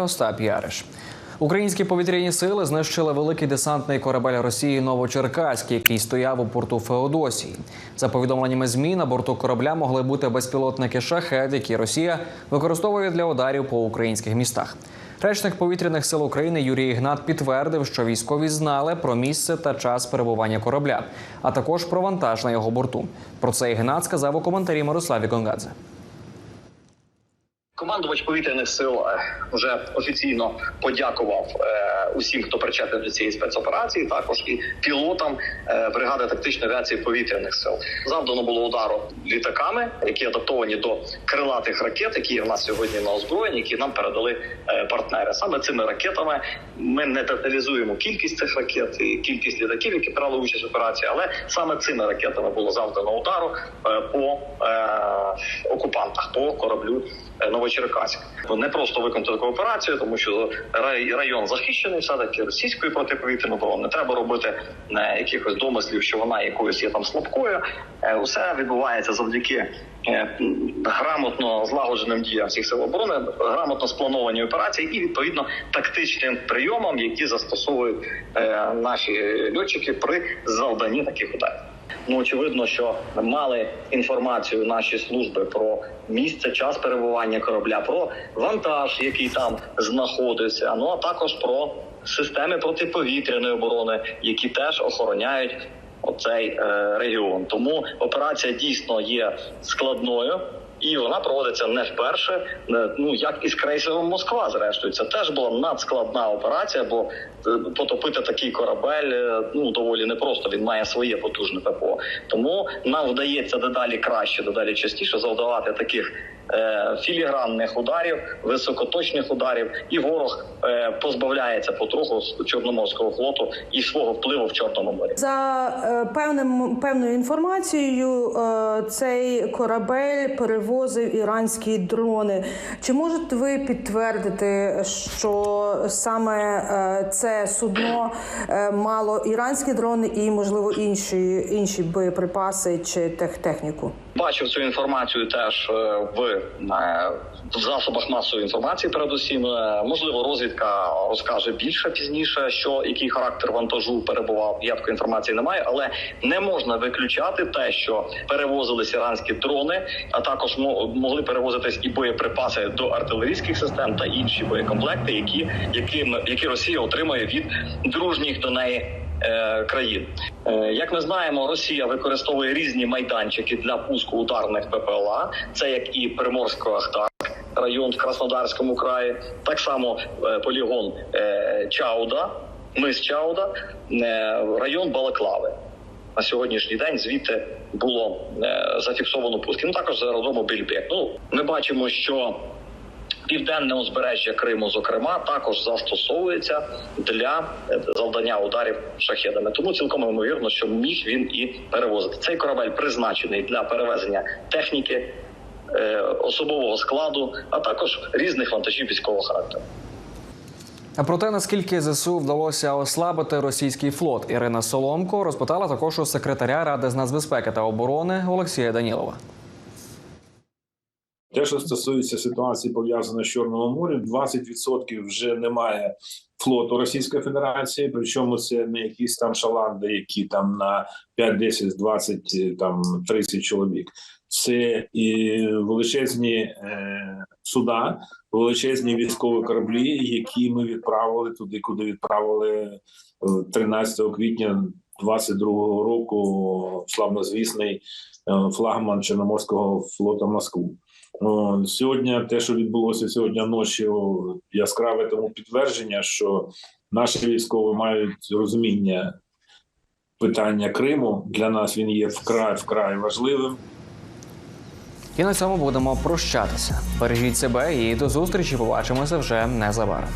Остап Яриш. Українські повітряні сили знищили великий десантний корабель Росії Новочеркаськ, який стояв у порту Феодосії. За повідомленнями ЗМІ, на борту корабля могли бути безпілотники шахет, які Росія використовує для ударів по українських містах. Речник повітряних сил України Юрій Ігнат підтвердив, що військові знали про місце та час перебування корабля, а також про вантаж на його борту. Про це Ігнат сказав у коментарі Мирославі Гонгадзе. Командувач повітряних сил е, вже офіційно подякував е, усім, хто причетний до цієї спецоперації. Також і пілотам е, бригади тактичної авіації повітряних сил завдано було удару літаками, які адаптовані до крилатих ракет, які є в нас сьогодні на озброєнні, які нам передали е, партнери. Саме цими ракетами ми не деталізуємо кількість цих ракет і кількість літаків, які брали участь в операції, але саме цими ракетами було завдано удару е, по окупантах, по кораблю Новочеркаськ. Не просто виконати таку операцію, тому що рай- район захищений, все таки російської протиповітряної оборони. Не треба робити е, якихось домислів, що вона якоюсь є там слабкою. Е, Усе відбувається завдяки е, грамотно злагодженим діям всіх сил оборони, грамотно сплановані операції і відповідно тактичним прийомам, які застосовують наші льотчики при завданні таких ударів. Ну очевидно, що мали інформацію наші служби про місце, час перебування корабля, про вантаж, який там знаходиться. Ну а також про системи протиповітряної оборони, які теж охороняють оцей е, регіон. Тому операція дійсно є складною. І вона проводиться не вперше, е, ну як і з крейсером Москва. Зрештою, це теж була надскладна операція, бо е, потопити такий корабель е, ну доволі непросто. Він має своє потужне ППО. Тому нам вдається дедалі краще, дедалі частіше завдавати таких філігранних ударів, високоточних ударів, і ворог е, позбавляється потроху з чорноморського флоту і свого впливу в чорному морі. За е, певним певною інформацією, е, цей корабель перевозив іранські дрони. Чи можете ви підтвердити, що саме е, це судно е, мало іранські дрони і, можливо, інші, інші боєприпаси чи тех- техніку? Бачив цю інформацію теж е, в, в засобах масової інформації. Передусім, можливо, розвідка розкаже більше пізніше, що який характер вантажу перебував. Я такої інформації немає, але не можна виключати те, що перевозились іранські дрони, а також мо- могли перевозитись і боєприпаси до артилерійських систем та інші боєкомплекти, які, які, які Росія отримує від дружніх до неї е, країн. Е, Як ми знаємо, Росія використовує різні майданчики для пуску ударних ППЛА. Це як і Приморського Ахтар. Район в Краснодарському краї, так само е, полігон Чауда, мис Чауда, район Балаклави. На сьогоднішній день звідти було зафіксовано пуски. Ну також з аеродрому Більбек. Ну ми бачимо, що Південне узбережжя Криму, зокрема, також застосовується для е, завдання ударів шахедами. Тому цілком ймовірно, що міг він і перевозити. Цей корабель призначений для перевезення техніки, е, особового складу, а також різних вантажів військового характеру. А про те, наскільки ЗСУ вдалося ослабити російський флот, Ірина Соломко розпитала також у секретаря Ради з нацбезпеки та оборони Олексія Данілова. Те, що стосується ситуації пов'язаної з Чорним морем, 20% вже немає флоту Російської Федерації. Причому це не якісь там шаланди, які там на 5, 10, 20, там 30 чоловік. Це і величезні е, суда, величезні військові кораблі, які ми відправили туди, куди відправили е, 13 квітня 22-го року славнозвісний е, флагман Чорноморського флоту Москву. Сьогодні те, що відбулося сьогодні ночі, яскраве тому підтвердження, що наші військові мають розуміння питання Криму. Для нас він є вкрай вкрай важливим. І на цьому будемо прощатися. Бережіть себе і до зустрічі. Побачимося вже незабаром.